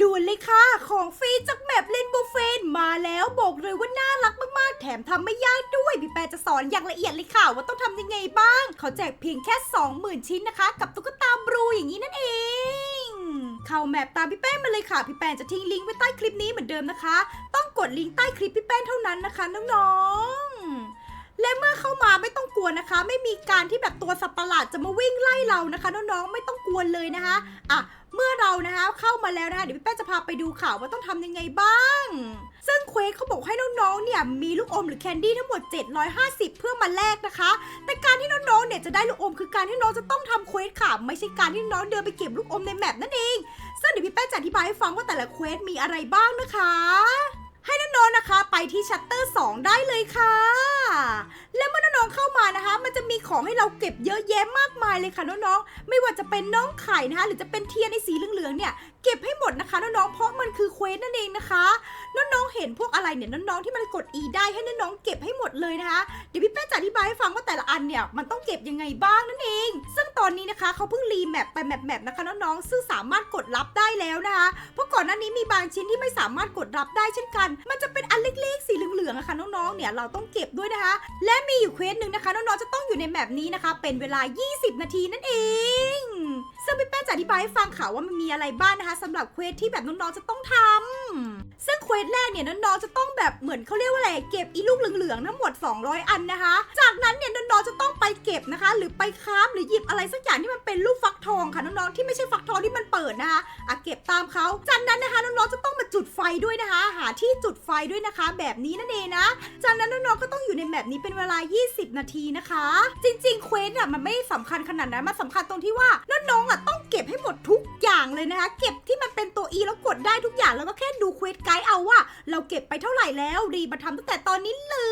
ด่วนเลยค่ะ ของฟรีจากแมปเล่นบูเฟนมาแล้วบอกเลยว่าน่ารักมากๆ แถมทำไม่ยากด้วย พี่แปรจะสอนอย่างละเอียดเลยค่ะ ว่าต้องทำยังไงบ้าง เขาแจกเพียงแค่ 20,000 ชิ้นนะคะ กับตุ๊กตาบลูอย่างนี้นั่นเองเข้าแมปตามพี่แป้งมาเลยค่ะ พี่แป้งจะทิ้งลิงก์ไว้ใต้คลิปนี้เหมือนเดิมนะคะ ต้องกดลิงก์ใต้คลิปพี่แป้งเท่านั้นนะคะน้องๆและเมื่อเข้ามาไม่ต้องกลัวนะคะ ไม่มีการที่แบบตัวสัตว์ประหลาดจะมาวิ่งไล่เรานะคะน้องๆไม่ต้องกลัวเลยนะคะอะ เรานะคะเข้ามาแล้วนะคะเดี๋ยวพี่แป้งจะพาไปดูข่าวว่าต้องทำยังไงบ้าง ซึ่งเควสเขาบอกให้น้องๆเนี่ยมีลูกอมหรือแคนดี้ทั้งหมด 750 เพื่อมาแลกนะคะ แต่การที่น้องๆเนี่ยจะได้ลูกอมคือการที่น้องจะต้องทำเควสค่ะ ไม่ใช่การที่น้องเดินไปเก็บลูกอมในแมปนั่นเองซึ่งเดี๋ยวพี่แป้งจะอธิบายให้ฟังว่าแต่ละเควสมีอะไรบ้างนะคะให้น้องๆนะคะไปที่ชัตเตอร์ 2 ได้เลยค่ะ และเมื่อน้องๆเข้ามานะคะ มันจะ มีของให้เราเก็บเยอะแยะมากมายเลยค่ะน้องๆ ไม่ว่าจะเป็นน้องไข่นะคะ หรือจะเป็นเทียนในสีเหลืองๆเนี่ย เก็บให้หมดนะคะน้องๆ เพราะมันคือเควสนั่นเองนะคะ น้องๆเห็นพวกอะไรเนี่ยน้องๆที่มันกด E ได้ให้น้องๆเก็บให้หมดเลยนะคะเดี๋ยวพี่แป้จะอธิบายให้ฟังว่าแต่ละอันเนี่ยมันต้องเก็บยังไงบ้างนั่นเอง ซึ่งตอนนี้นะคะเขาเพิ่งรีแมปไปแมปแมปนะคะน้องๆซึ่งสามารถกดรับได้แล้วนะคะเพราะก่อนหน้านี้มีบางชิ้นที่ไม่สามารถกดรับได้เช่นกัน มันจะเป็นอันเล็กๆสีเหลืองๆอะค่ะน้องๆเนี่ยเราต้องเก็บด้วยนะคะ และมีอยู่เควสหนึ่งนะคะน้องๆจะต้องอยู่ในแมปนี้นะคะ เป็นเวลา 20 นาทีนั่นเองซึ่งพี่แป้จะอธิบายให้ฟังค่ะว่ามันมีอะไรบ้างนะคะสำหรับเควสที่แบบน้องๆจะต้องทำซึ่งเควสแรกเนี่ยน้องๆจะต้องแบบเหมือนเขาเรียกว่าอะไรเก็บอีลูกเหลืองๆทั้งหมด 200 อันนะคะ จากนั้นเนี่ยน้องๆจะต้องไปเก็บนะคะ หรือไปคราฟหรือหยิบอะไรสักอย่างที่มันเป็นลูกฟักทองค่ะน้องๆที่ไม่ใช่ฟักทองที่มันเปิดนะคะอะเก็บตามเขาจากนั้นนะคะน้องๆจะต้องมาจุดไฟด้วยนะคะ หาที่จุดไฟด้วยนะคะ แบบนี้นั่นเองนะจากนั้นน้องๆก็ต้องอยู่ในแบบนี้เป็นเวลา 20 นาทีนะคะ จริงๆเควสอะมันไม่สำคัญขนาดนั้นมันสำคัญตรงที่ว่าน้องๆอะต้อง เลยนะคะ เก็บที่มันเป็นตัว E แล้วกดได้ทุกอย่างแล้วก็แค่ดูเควสไกด์เอาว่า เราเก็บไปเท่าไหร่แล้วรีบมาทำตั้งแต่ตอนนี้เลย